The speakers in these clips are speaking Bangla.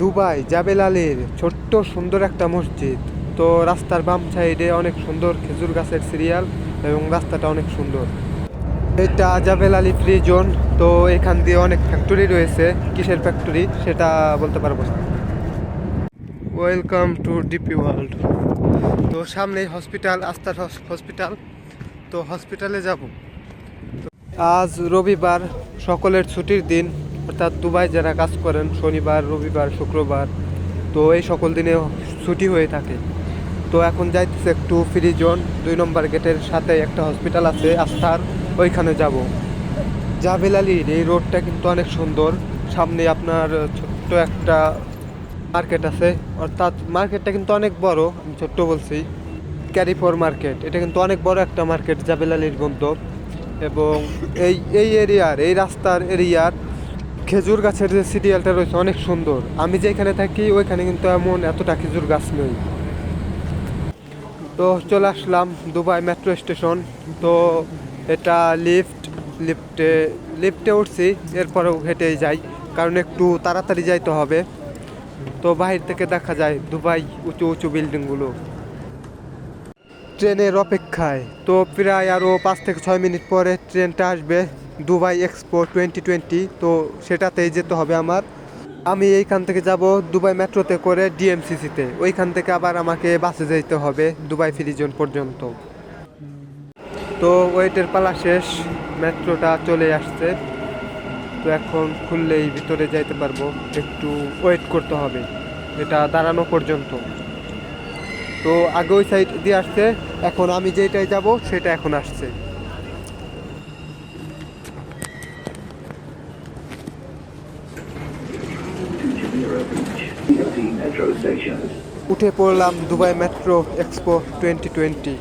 দুবাই জাবেল আলীর ছোট্ট সুন্দর একটা মসজিদ। তো রাস্তার বাম সাইডে অনেক সুন্দর খেজুর গাছের সিরিয়াল এবং রাস্তাটা অনেক সুন্দর। এটা জাবেল আলী ফ্রি জোন তো এখান দিয়ে অনেক ফ্যাক্টরি রয়েছে। কিসের ফ্যাক্টরি সেটা বলতে পারব ওয়েলকাম টু ডিপি ওয়ার্ল্ড তো সামনেই হসপিটাল আস্থার হসপিটাল তো হসপিটালে যাব। আজ রবিবার, সকলের ছুটির দিন। অর্থাৎ দুবাই যারা কাজ করেন, শনিবার, রবিবার, শুক্রবার, তো এই সকল দিনে ছুটি হয়ে থাকে। তো এখন যাইতেছে একটু ফ্রি জোন দুই নম্বর গেটের সাথে একটা হসপিটাল আছে, আস্থার, ওইখানে যাব। জাবেল আলীর এই রোডটা কিন্তু অনেক সুন্দর। সামনে আপনার ছোট্ট একটা মার্কেট আছে। অর্থাৎ মার্কেটটা কিন্তু অনেক বড়, আমি ছোট্ট বলছি। ক্যারিফোর মার্কেট এটা কিন্তু অনেক বড় একটা মার্কেট জাবেল আলীর গন্তব্য এবং এই এই এরিয়ার এই রাস্তার এরিয়ার খেজুর গাছের যে সিরিয়ালটা রয়েছে অনেক সুন্দর। আমি যেখানে থাকি, ওইখানে কিন্তু এমন এতটা খেজুর গাছ নেই। তো চলে আসলাম দুবাই মেট্রো স্টেশন। তো এটা লিফট, লিফটে লিফটে উঠছি, এরপরেও হেঁটেই যাই, কারণ একটু তাড়াতাড়ি যাইতে হবে। তো বাহির থেকে দেখা যায় দুবাই উঁচু উঁচু বিল্ডিংগুলো। ট্রেনের অপেক্ষায়। তো প্রায় আরও পাঁচ থেকে ছয় মিনিট পরে ট্রেনটা আসবে। দুবাই এক্সপো টোয়েন্টি টোয়েন্টি, তো সেটাতেই যেতে হবে আমার। আমি এইখান থেকে যাব দুবাই মেট্রোতে করে ডিএমসিসিতে। ওইখান থেকে আবার আমাকে বাসে যেতে হবে দুবাই ফ্রিজন পর্যন্ত। তো ওয়েটের পালা শেষ, মেট্রোটা চলে আসছে। তো এখন খুললেই ভিতরে যাইতে পারব, একটু ওয়েট করতে হবে, এটা দাঁড়ানো পর্যন্ত। তো আগে ওই সাইড দিয়ে আসছে, এখন আমি যেটাই যাব, সেটা এখন আসছে। উঠে পড়লাম Dubai metro expo twenty twenty.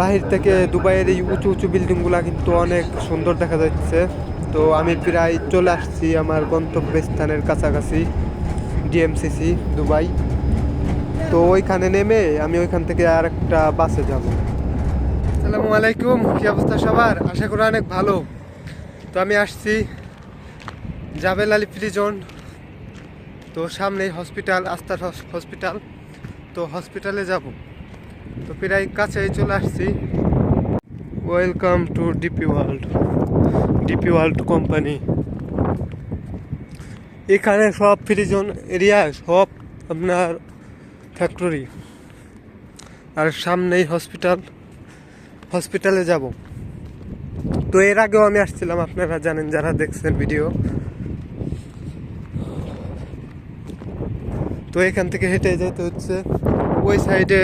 বাহির থেকে দুবাইয়ের এই উঁচু উঁচু বিল্ডিংগুলা কিন্তু অনেক সুন্দর দেখা যাচ্ছে। তো আমি প্রায় চলে আসছি আমার গন্তব্যস্থানের কাছাকাছি ডিএমসিসি দুবাই। তো ওইখানে নেমে আমি ওইখান থেকে আর একটা বাসে যাব। আসসালামু আলাইকুম কি অবস্থা সবার? আশা করি অনেক ভালো। তো আমি আসছি জাবেল আলী প্রিজন তো সামনেই হসপিটাল আস্থার হসপিটাল তো হসপিটালে যাব। তো প্রায় কাছেই চলে আসছি। Welcome to DP world DP world company এখানে সব প্রিজন এরিয়া সব আপনার ফ্যাক্টরি আর সামনেই হসপিটাল হসপিটালে যাব। তো এর আগেও আমি আসছিলাম, আপনারা জানেন, যারা দেখছেন ভিডিও তো এখান থেকে হেঁটে যেতে হচ্ছে। ওই সাইডে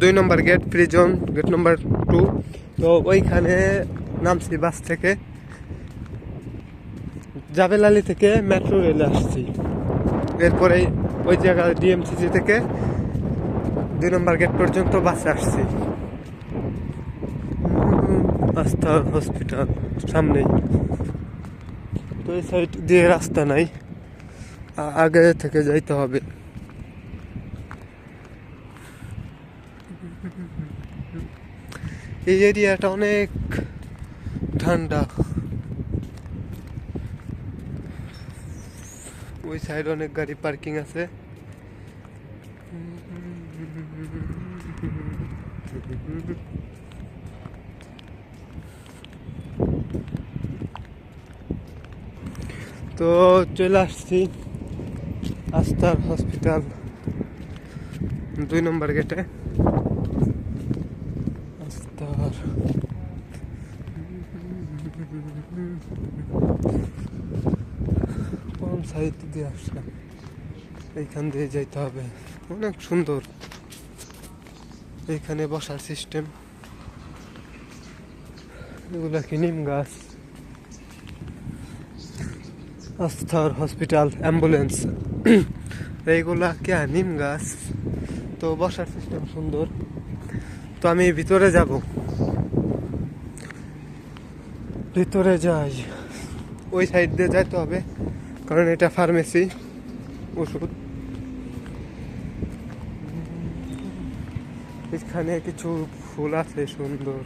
দুই নম্বর গেট প্রিজন গেট নম্বর টু তো ওইখানে নামছি বাস থেকে। জাবেল আলী থেকে মেট্রো রেলে আসছি। এরপরে ওই জায়গা ডিএমসিসি থেকে দুই নম্বর গেট পর্যন্ত বাসে আসছি। আস্থা হসপিটাল সামনেই। তো এই সাইড দিয়ে রাস্তা নাই। আগে থেকে যাইতে হবে। এই এরিয়াটা অনেক ঠান্ডা। ওই সাইড অনেক গাড়ি পার্কিং আছে। তো চলে আসছি আস্তার হসপিটাল দুই নম্বর গেটে আস্তার কোন সাইড দিয়ে আসলাম। এইখান দিয়ে যাইতে হবে। অনেক সুন্দর। এইখানে বসার সিস্টেম এগুলা কি নিম গাছ? আস্থার হসপিটাল অ্যাম্বুলেন্স এইগুলা কে নিম গাছ? তো বসার সিস্টেম সুন্দর। তো আমি ভিতরে যাব। ভিতরে যাই। ওই সাইড দিয়ে যাইতে হবে, কারণ এটা ফার্মেসি ওষুধ। এখানে কিছু ফুল আছে সুন্দর।